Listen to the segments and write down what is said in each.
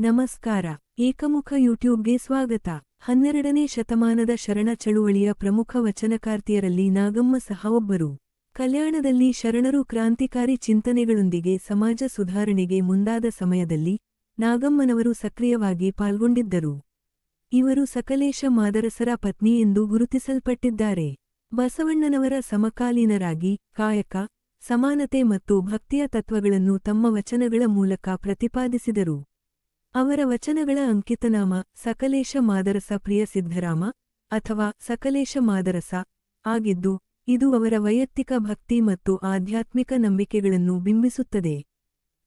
ನಮಸ್ಕಾರ. ಏಕಮುಖ ಯೂಟ್ಯೂಬ್ಗೆ ಸ್ವಾಗತ. ಹನ್ನೆರಡನೇ ಶತಮಾನದ ಶರಣ ಚಳುವಳಿಯ ಪ್ರಮುಖ ವಚನಕಾರ್ತಿಯರಲ್ಲಿ ನಾಗಮ್ಮ ಸಹ ಒಬ್ಬರು. ಕಲ್ಯಾಣದಲ್ಲಿ ಶರಣರು ಕ್ರಾಂತಿಕಾರಿ ಚಿಂತನೆಗಳೊಂದಿಗೆ ಸಮಾಜ ಸುಧಾರಣೆಗೆ ಮುಂದಾದ ಸಮಯದಲ್ಲಿ ನಾಗಮ್ಮನವರು ಸಕ್ರಿಯವಾಗಿ ಪಾಲ್ಗೊಂಡಿದ್ದರು. ಇವರು ಸಕಲೇಶ ಮಾದರಸರ ಪತ್ನಿ ಎಂದು ಗುರುತಿಸಲ್ಪಟ್ಟಿದ್ದಾರೆ. ಬಸವಣ್ಣನವರ ಸಮಕಾಲೀನರಾಗಿ ಕಾಯಕ, ಸಮಾನತೆ ಮತ್ತು ಭಕ್ತಿಯ ತತ್ವಗಳನ್ನು ತಮ್ಮ ವಚನಗಳ ಮೂಲಕ ಪ್ರತಿಪಾದಿಸಿದರು. ಅವರ ವಚನಗಳ ಅಂಕಿತನಾಮ ಸಕಲೇಶ ಮಾದರಸ ಪ್ರಿಯ ಸಿದ್ಧರಾಮ ಅಥವಾ ಸಕಲೇಶ ಮಾದರಸ ಆಗಿದ್ದು, ಇದು ಅವರ ವೈಯಕ್ತಿಕ ಭಕ್ತಿ ಮತ್ತು ಆಧ್ಯಾತ್ಮಿಕ ನಂಬಿಕೆಗಳನ್ನು ಬಿಂಬಿಸುತ್ತದೆ.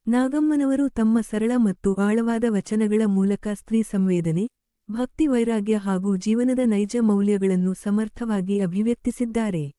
ನಾಗಮ್ಮನವರು ತಮ್ಮ ಸರಳ ಮತ್ತು ಆಳವಾದ ವಚನಗಳ ಮೂಲಕ ಸ್ತ್ರೀ ಸಂವೇದನೆ, ಭಕ್ತಿ ವೈರಾಗ್ಯ ಹಾಗೂ ಜೀವನದ ನೈಜ ಮೌಲ್ಯಗಳನ್ನು ಸಮರ್ಥವಾಗಿ ಅಭಿವ್ಯಕ್ತಿಸಿದ್ದಾರೆ.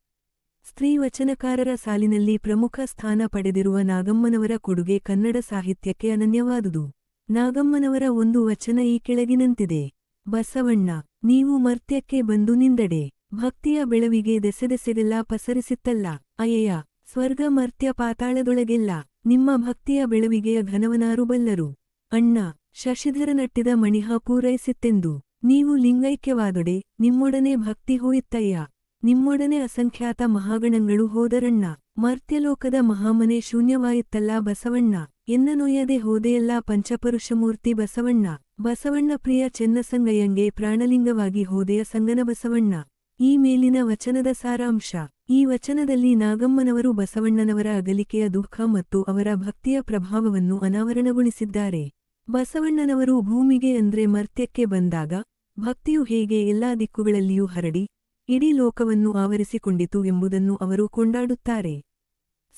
ಸ್ತ್ರೀ ವಚನಕಾರರ ಸಾಲಿನಲ್ಲಿ ಪ್ರಮುಖ ಸ್ಥಾನ ಪಡೆದಿರುವ ನಾಗಮ್ಮನವರ ಕೊಡುಗೆ ಕನ್ನಡ ಸಾಹಿತ್ಯಕ್ಕೆ ಅನನ್ಯವಾದುದು. ನಾಗಮ್ಮನವರ ಒಂದು ವಚನ ಈ ಕೆಳಗಿನಂತಿದೆ. ಬಸವಣ್ಣ, ನೀವು ಮರ್ತ್ಯಕ್ಕೆ ಬಂದು ನಿಂದಡೆ. ಭಕ್ತಿಯ ಬೆಳವಿಗೆ ದೆಸೆದೆಸೆಗೆಲ್ಲ ಪಸರಿಸಿತ್ತಲ್ಲ. ಅಯ್ಯಯ್ಯ, ಸ್ವರ್ಗ ಮರ್ತ್ಯ ಪಾತಾಳದೊಳಗೆಲ್ಲ ನಿಮ್ಮ ಭಕ್ತಿಯ ಬೆಳವಿಗೆಯ ಘನವನಾರು ಬಲ್ಲರು. ಅಣ್ಣ ಶಶಿಧರ ನಟ್ಟಿದ ಮಣಿಹ ಪೂರೈಸಿತ್ತೆಂದು. ನೀವು ಲಿಂಗೈಕ್ಯವಾದೊಡೆ, ನಿಮ್ಮೊಡನೆ ಭಕ್ತಿ ಹೋಯಿತ್ತಯ್ಯ. ನಿಮ್ಮೊಡನೆ ಅಸಂಖ್ಯಾತ ಮಹಾಗಣಗಳು ಹೋದರಣ್ಣ. ಮರ್ತ್ಯಲೋಕದ ಮಹಾಮನೆ ಶೂನ್ಯವಾಯಿತ್ತಲ್ಲ ಬಸವಣ್ಣ. ಎನ್ನ ನೊಯ್ಯದೆ ಹೋದೆಯಲ್ಲ ಪಂಚಪರುಷಮೂರ್ತಿ ಬಸವಣ್ಣ. ಬಸವಣ್ಣ ಪ್ರಿಯ ಚೆನ್ನಸಂಗಯ್ಯಂಗೆ ಪ್ರಾಣಲಿಂಗವಾಗಿ ಹೋದೆಯ ಸಂಗನ ಬಸವಣ್ಣ. ಈ ಮೇಲಿನ ವಚನದ ಸಾರಾಂಶ. ಈ ವಚನದಲ್ಲಿ ನಾಗಮ್ಮನವರು ಬಸವಣ್ಣನವರ ಅಗಲಿಕೆಯ ದುಃಖ ಮತ್ತು ಅವರ ಭಕ್ತಿಯ ಪ್ರಭಾವವನ್ನು ಅನಾವರಣಗೊಳಿಸಿದ್ದಾರೆ. ಬಸವಣ್ಣನವರು ಭೂಮಿಗೆ ಅಂದ್ರೆ ಮರ್ತ್ಯಕ್ಕೆ ಬಂದಾಗ ಭಕ್ತಿಯು ಹೇಗೆ ಎಲ್ಲಾ ದಿಕ್ಕುಗಳಲ್ಲಿಯೂ ಹರಡಿ ಇಡೀ ಲೋಕವನ್ನು ಆವರಿಸಿಕೊಂಡಿತು ಎಂಬುದನ್ನು ಅವರು ಕೊಂಡಾಡುತ್ತಾರೆ.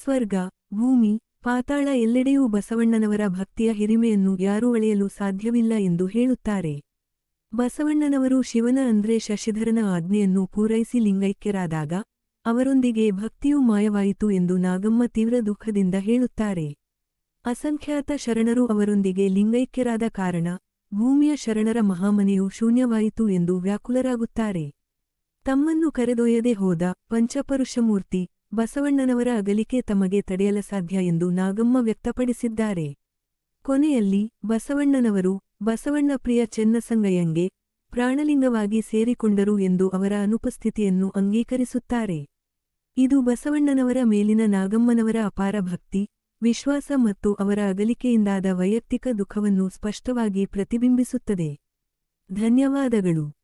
ಸ್ವರ್ಗ, ಭೂಮಿ, ಪಾತಾಳ ಎಲ್ಲೆಡೆಯೂ ಬಸವಣ್ಣನವರ ಭಕ್ತಿಯ ಹಿರಿಮೆಯನ್ನು ಯಾರೂ ಅಳೆಯಲು ಸಾಧ್ಯವಿಲ್ಲ ಎಂದು ಹೇಳುತ್ತಾರೆ. ಬಸವಣ್ಣನವರು ಶಿವನ ಅಂದ್ರೆ ಶಶಿಧರನ ಆಜ್ಞೆಯನ್ನು ಪೂರೈಸಿ ಲಿಂಗೈಕ್ಯರಾದಾಗ ಅವರೊಂದಿಗೆ ಭಕ್ತಿಯೂ ಮಾಯವಾಯಿತು ಎಂದು ನಾಗಮ್ಮ ತೀವ್ರ ದುಃಖದಿಂದ ಹೇಳುತ್ತಾರೆ. ಅಸಂಖ್ಯಾತ ಶರಣರು ಅವರೊಂದಿಗೆ ಲಿಂಗೈಕ್ಯರಾದ ಕಾರಣ ಭೂಮಿಯ ಶರಣರ ಮಹಾಮನೆಯು ಶೂನ್ಯವಾಯಿತು ಎಂದು ವ್ಯಾಕುಲರಾಗುತ್ತಾರೆ. ತಮ್ಮನ್ನು ಕರೆದೊಯ್ಯದೆ ಹೋದ ಪಂಚಪರುಷಮೂರ್ತಿ ಬಸವಣ್ಣನವರ ಅಗಲಿಕೆ ತಮಗೆ ತಡೆಯಲ ಸಾಧ್ಯ ಎಂದು ನಾಗಮ್ಮ ವ್ಯಕ್ತಪಡಿಸಿದ್ದಾರೆ. ಕೊನೆಯಲ್ಲಿ ಬಸವಣ್ಣನವರು ಬಸವಣ್ಣ ಪ್ರಿಯ ಚೆನ್ನಸಂಗಯ್ಯಂಗೆ ಪ್ರಾಣಲಿಂಗವಾಗಿ ಸೇರಿಕೊಂಡರು ಎಂದು ಅವರ ಅನುಪಸ್ಥಿತಿಯನ್ನು ಅಂಗೀಕರಿಸುತ್ತಾರೆ. ಇದು ಬಸವಣ್ಣನವರ ಮೇಲಿನ ನಾಗಮ್ಮನವರ ಅಪಾರ ಭಕ್ತಿ, ವಿಶ್ವಾಸ ಮತ್ತು ಅವರ ಅಗಲಿಕೆಯಿಂದಾದ ವೈಯಕ್ತಿಕ ದುಃಖವನ್ನು ಸ್ಪಷ್ಟವಾಗಿ ಪ್ರತಿಬಿಂಬಿಸುತ್ತದೆ. ಧನ್ಯವಾದಗಳು.